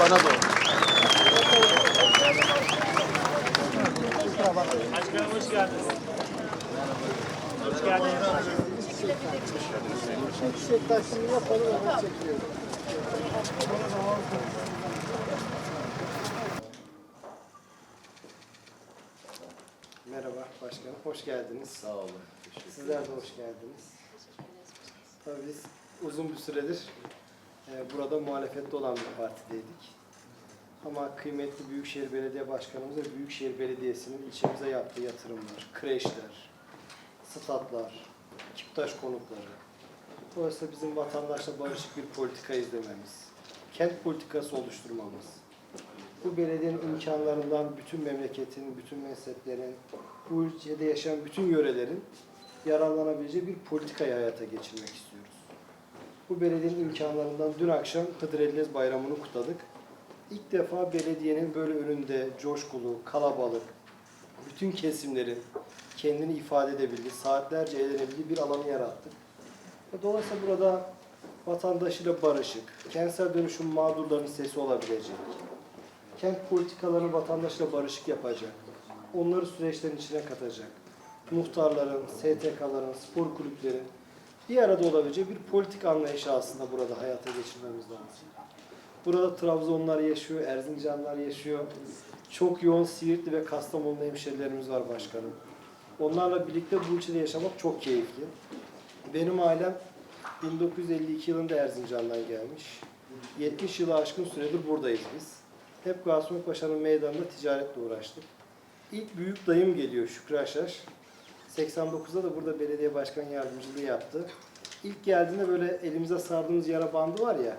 Bana doğru. Başkanım hoş geldiniz. Hoş geldiniz. Çiçek taşını yapalım hemen çekiyorum. Merhaba başkanım, hoş geldiniz. Sağ olun. Sizler de hoş geldiniz. Tabii biz uzun bir süredir burada muhalefette olan bir partideydik. Ama kıymetli Büyükşehir Belediye Başkanımız ve Büyükşehir Belediyesi'nin ilçemize yaptığı yatırımlar, kreşler, statlar, kiptaş konutları. Dolayısıyla bizim vatandaşla barışık bir politika izlememiz, kent politikası oluşturmamız, bu belediyenin imkanlarından bütün memleketin, bütün mezheplerin, bu ülkede yaşayan bütün yörelerin yararlanabileceği bir politikayı hayata geçirmek istiyoruz. Bu belediyenin imkanlarından dün akşam Hıdır Ellez Bayramı'nı kutladık. İlk defa belediyenin böyle önünde coşkulu, kalabalık, bütün kesimlerin kendini ifade edebildiği, saatlerce eğlenebildiği bir alanı yarattık. Dolayısıyla burada vatandaşıyla barışık, kentsel dönüşüm mağdurlarının sesi olabilecek, kent politikalarını vatandaşla barışık yapacak, onları süreçlerin içine katacak, muhtarların, STK'ların, spor kulüplerin bir arada olabileceği bir politik anlayışı aslında burada hayata geçirmemiz lazım. Burada Trabzonlar yaşıyor, Erzincanlar yaşıyor. Çok yoğun Siirtli ve Kastamonu hemşerilerimiz var başkanım. Onlarla birlikte bu ülkede yaşamak çok keyifli. Benim ailem 1952 yılında Erzincan'dan gelmiş. 70 yılı aşkın süredir buradayız biz. Hep Gaziantep Paşa'nın meydanında ticaretle uğraştık. İlk büyük dayım geliyor Şükrü Aşaş. 89'da da burada belediye başkan yardımcılığı yaptı. İlk geldiğinde böyle elimize sardığımız yara bandı var ya,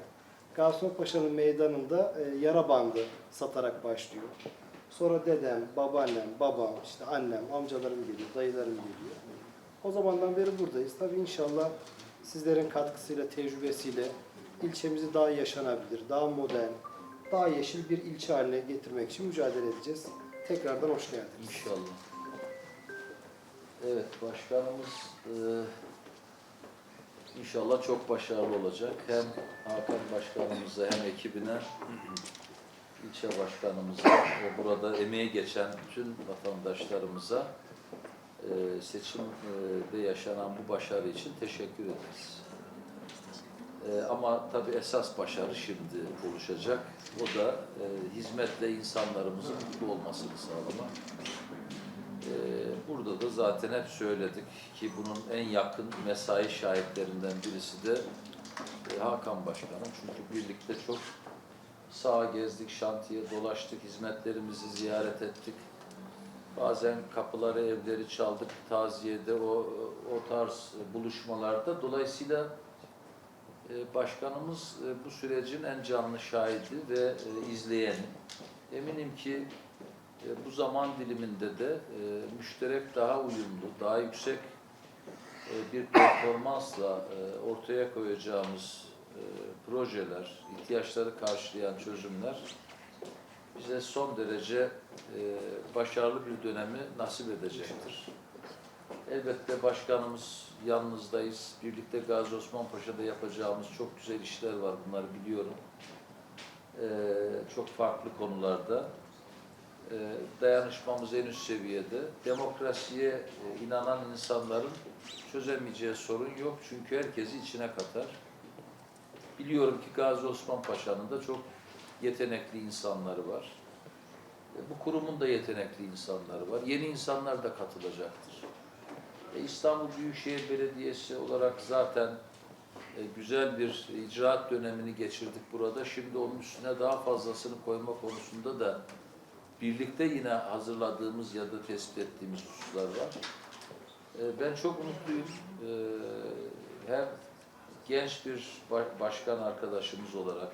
Gaziantep Paşa'nın meydanında e, yara bandı satarak başlıyor. Sonra dedem, babaannem, babam, işte annem, amcalarım geliyor, dayılarım geliyor. O zamandan beri buradayız. Tabii inşallah sizlerin katkısıyla, tecrübesiyle ilçemizi daha yaşanabilir, daha modern, daha yeşil bir ilçe haline getirmek için mücadele edeceğiz. Tekrardan hoş geldiniz. İnşallah. Evet, başkanımız e, inşallah çok başarılı olacak. Hem Hakan Başkanımıza hem ekibine, ilçe başkanımıza ve burada emeği geçen bütün vatandaşlarımıza e, seçimde yaşanan bu başarı için teşekkür ederiz. E, ama tabii esas başarı şimdi oluşacak. O da e, hizmetle insanlarımızın mutlu olmasını sağlamak. E, burada da zaten hep söyledik ki bunun en yakın mesai şahitlerinden birisi de e, Hakan Başkanım. Çünkü birlikte çok sağa gezdik, şantiye dolaştık, hizmetlerimizi ziyaret ettik. Bazen kapıları, evleri çaldık, taziyede, o, o tarz buluşmalarda. Dolayısıyla e, Başkanımız e, bu sürecin en canlı şahidi ve izleyeni. Eminim ki e, bu zaman diliminde de e, müşterek daha uyumlu, daha yüksek e, bir performansla e, ortaya koyacağımız e, projeler, ihtiyaçları karşılayan çözümler bize son derece e, başarılı bir dönemi nasip edecektir. Elbette başkanımız yalnızdayız. Birlikte Gazi Osman Paşa'da yapacağımız çok güzel işler var. Bunları biliyorum. Ee, çok farklı konularda. Ee, dayanışmamız en üst seviyede. Demokrasiye e, inanan insanların çözemeyeceği sorun yok. Çünkü herkesi içine katar. Biliyorum ki Gazi Osman Paşa'nın da çok yetenekli insanları var. E, Bu kurumun da yetenekli insanları var. Yeni insanlar da katılacaktır. E, İstanbul Büyükşehir Belediyesi olarak zaten e, güzel bir icraat dönemini geçirdik burada. Şimdi onun üstüne daha fazlasını koyma konusunda da birlikte yine hazırladığımız ya da tespit ettiğimiz hususlar var. E, Ben çok umutluyum. E, Hem genç bir ba- başkan arkadaşımız olarak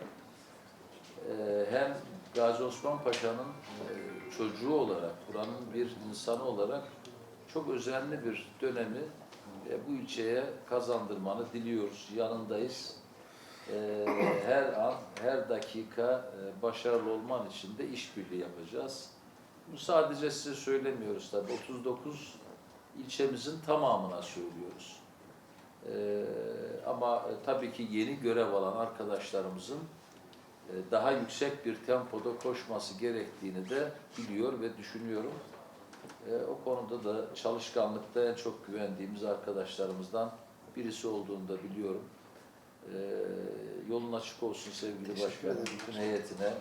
e, hem Gazi Osman Paşa'nın e, çocuğu olarak, buranın bir insanı olarak çok özenli bir dönemi e, bu ilçeye kazandırmanı diliyoruz. Yanındayız. E, her an, her dakika e, başarılı olman için de işbirliği yapacağız. Bu sadece size söylemiyoruz tabii. 39 ilçemizin tamamına söylüyoruz. E, ama e, tabii ki yeni görev alan arkadaşlarımızın e, daha yüksek bir tempoda koşması gerektiğini de biliyor ve düşünüyorum. E, O konuda da çalışkanlıkta en çok güvendiğimiz arkadaşlarımızdan birisi olduğunu da biliyorum. E, Yolun açık olsun sevgili Teşekkür başkanım. ederim. Bütün heyetine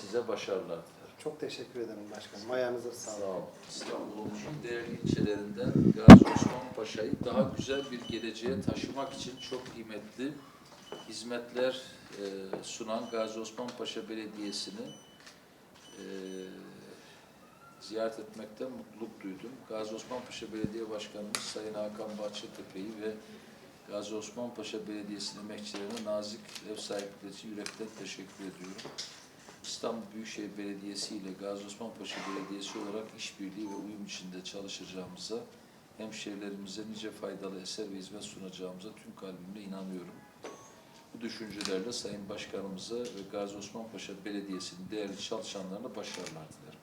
size başarılar dilerim. Çok teşekkür ederim başkanım. Ayağınıza sağlık. Sağ olun. İstanbul'un değerli ilçelerinden Gazi Osman Paşa'yı daha güzel bir geleceğe taşımak için çok kıymetli hizmetler e, sunan Gazi Osman Paşa Belediyesi'ni e, ziyaret etmekten mutluluk duydum. Gazi Osman Paşa Belediye Başkanımız Sayın Hakan Bahçetepe'yi ve Gazi Osman Paşa Belediyesi'nin emekçilerine nazik ev sahipleri için yürekten teşekkür ediyorum. İstanbul Büyükşehir Belediyesi ile Gazi Osman Paşa Belediyesi olarak işbirliği ve uyum içinde çalışacağımıza, hemşehrilerimize nice faydalı eser ve hizmet sunacağımıza tüm kalbimle inanıyorum. Bu düşüncelerle Sayın Başkanımıza ve Gazi Osman Paşa Belediyesi'nin değerli çalışanlarına başarılar dilerim.